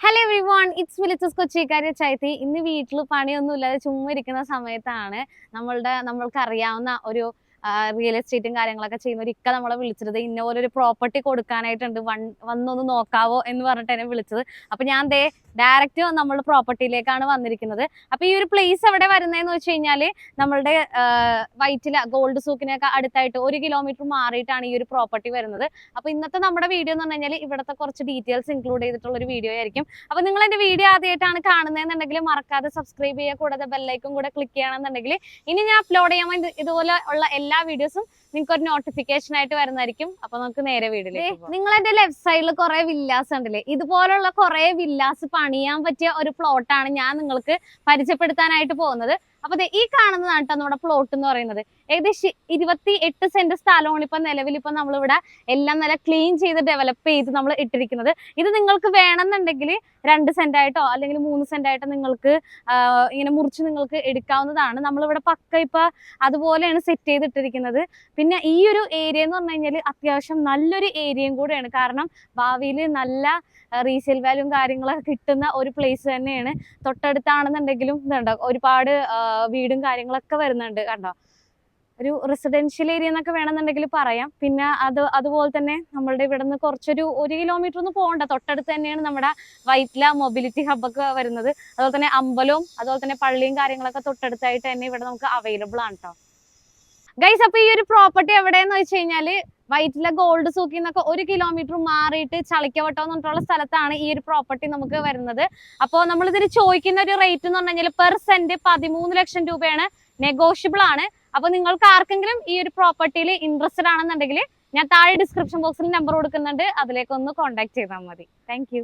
Hello everyone it's വിളിച്ചസ് കൊച്ചിക്കാരി ചൈത്തി ഇന്ന് വീട്ടിൽ പണിയൊന്നും ഇല്ലാതെ ചുമ്മാ ഇരിക്കുന്ന സമയത്താണ് നമ്മളുടെ നമ്മൾക്ക് അറിയാവുന്ന ഒരു റിയൽ എസ്റ്റേറ്റും കാര്യങ്ങളൊക്കെ ചെയ്യുന്ന ഒരു ഇക്ക നമ്മളെ വിളിച്ചത്. ഇന്ന പോലെ ഒരു പ്രോപ്പർട്ടി കൊടുക്കാനായിട്ടുണ്ട്. വൺ വന്നൊന്ന് നോക്കാവോ എന്ന് പറഞ്ഞിട്ട് എന്നെ വിളിച്ചത്. അപ്പൊ ഞാൻ ദേ ഡയറക്റ്റ് നമ്മൾ പ്രോപ്പർട്ടിയിലേക്കാണ് വന്നിരിക്കുന്നത്. അപ്പൊ ഈ ഒരു പ്ലേസ് എവിടെ വരുന്നതെന്ന് വെച്ച് കഴിഞ്ഞാൽ നമ്മളുടെ വൈറ്റില ഗോൾഡ് സൂക്കിനൊക്കെ അടുത്തായിട്ട് ഒരു കിലോമീറ്റർ മാറിയിട്ടാണ് ഈ ഒരു പ്രോപ്പർട്ടി വരുന്നത്. അപ്പൊ ഇന്നത്തെ നമ്മുടെ വീഡിയോ എന്ന് പറഞ്ഞു കഴിഞ്ഞാൽ ഇവിടുത്തെ കുറച്ച് ഡീറ്റെയിൽസ് ഇൻക്ലൂഡ് ചെയ്തിട്ടുള്ള ഒരു വീഡിയോ ആയിരിക്കും. അപ്പൊ നിങ്ങൾ എന്റെ വീഡിയോ ആദ്യമായിട്ടാണ് കാണുന്നതെന്നുണ്ടെങ്കിൽ മറക്കാതെ സബ്സ്ക്രൈബ് ചെയ്യുക കൂടാതെ ബെല്ലൈക്കും കൂടെ ക്ലിക്ക് ചെയ്യണമെന്നുണ്ടെങ്കിൽ ഇനി ഞാൻ അപ്ലോഡ് ചെയ്യാൻ ഇതുപോലെ ഉള്ള എല്ലാ വീഡിയോസും നിങ്ങൾക്ക് ഒരു നോട്ടിഫിക്കേഷൻ ആയിട്ട് വരുന്നതായിരിക്കും. അപ്പൊ നമുക്ക് നേരെ വീഡിയോയിലേക്ക് നിങ്ങൾ എന്റെ ലെഫ്റ്റ് സൈഡിൽ കുറെ വില്ലാസ് ഉണ്ടല്ലേ ഇതുപോലുള്ള കുറെ വില്ലാസ് പണിയാൻ പറ്റിയ ഒരു പ്ലോട്ടാണ് ഞാൻ നിങ്ങൾക്ക് പരിചയപ്പെടുത്താനായിട്ട് പോകുന്നത്. അപ്പൊ ഈ കാണുന്നതാണ് കേട്ടോ നമ്മുടെ പ്ലോട്ട് എന്ന് പറയുന്നത്. ഏകദേശം ഇരുപത്തി എട്ട് സെന്റ് സ്ഥലമാണ് ഇപ്പൊ നിലവിൽ ഇപ്പൊ നമ്മളിവിടെ എല്ലാം നല്ല ക്ലീൻ ചെയ്ത് ഡെവലപ്പ് ചെയ്ത് നമ്മൾ ഇട്ടിരിക്കുന്നത്. ഇത് നിങ്ങൾക്ക് വേണമെന്നുണ്ടെങ്കിൽ രണ്ട് സെന്റ് ആയിട്ടോ അല്ലെങ്കിൽ മൂന്ന് സെന്റ് ആയിട്ടോ നിങ്ങൾക്ക് ഇങ്ങനെ മുറിച്ച് നിങ്ങൾക്ക് എടുക്കാവുന്നതാണ്. നമ്മളിവിടെ പക്ക ഇപ്പൊ അതുപോലെയാണ് സെറ്റ് ചെയ്തിട്ടിരിക്കുന്നത്. പിന്നെ ഈ ഒരു ഏരിയ എന്ന് പറഞ്ഞു കഴിഞ്ഞാൽ അത്യാവശ്യം നല്ലൊരു ഏരിയയും കൂടെയാണ്. കാരണം ഭാവിയിൽ നല്ല റീസെയിൽ വാല്യൂം കാര്യങ്ങളൊക്കെ കിട്ടുന്ന ഒരു പ്ലേസ് തന്നെയാണ്. തൊട്ടടുത്താണെന്നുണ്ടെങ്കിലും ഇതുണ്ടോ ഒരുപാട് വീടും കാര്യങ്ങളൊക്കെ വരുന്നുണ്ട് കണ്ടോ? ഒരു റെസിഡൻഷ്യൽ ഏരിയ എന്നൊക്കെ വേണമെന്നുണ്ടെങ്കിൽ പറയാം. പിന്നെ അത് അതുപോലെ തന്നെ നമ്മളുടെ ഇവിടെ നിന്ന് കുറച്ചൊരു ഒരു കിലോമീറ്റർ ഒന്നും പോകണ്ട. തൊട്ടടുത്ത് തന്നെയാണ് നമ്മുടെ വൈറ്റ്ല മൊബിലിറ്റി ഹബ്ബൊക്കെ വരുന്നത്. അതുപോലെ തന്നെ അമ്പലവും അതുപോലെ തന്നെ പള്ളിയും കാര്യങ്ങളൊക്കെ തൊട്ടടുത്തായിട്ട് തന്നെ ഇവിടെ നമുക്ക് അവൈലബിൾ ആണ് കേട്ടോ ഗൈസ് അപ്പൊ ഈ ഒരു പ്രോപ്പർട്ടി എവിടെയെന്ന് വെച്ച് കഴിഞ്ഞാൽ വൈറ്റിലെ ഗോൾഡ് സൂക്കിൽ നിന്നൊക്കെ ഒരു കിലോമീറ്റർ മാറിയിട്ട് ചളിക്കവട്ടം എന്ന് പറഞ്ഞിട്ടുള്ള സ്ഥലത്താണ് ഈ ഒരു പ്രോപ്പർട്ടി നമുക്ക് വരുന്നത്. അപ്പോൾ നമ്മൾ ഇതിന് ചോദിക്കുന്ന ഒരു റേറ്റ് എന്ന് പറഞ്ഞു കഴിഞ്ഞാൽ പെർ സെന്റ് പതിമൂന്ന് ലക്ഷം രൂപയാണ് നെഗോഷ്യബിൾ ആണ്. അപ്പൊ നിങ്ങൾക്ക് ആർക്കെങ്കിലും ഈ ഒരു പ്രോപ്പർട്ടിയിൽ ഇൻട്രസ്റ്റഡ് ആണെന്നുണ്ടെങ്കിൽ ഞാൻ താഴെ ഡിസ്ക്രിപ്ഷൻ ബോക്സിൽ നമ്പർ കൊടുക്കുന്നുണ്ട്. അതിലേക്ക് ഒന്ന് കോൺടാക്ട് ചെയ്താൽ മതി. താങ്ക്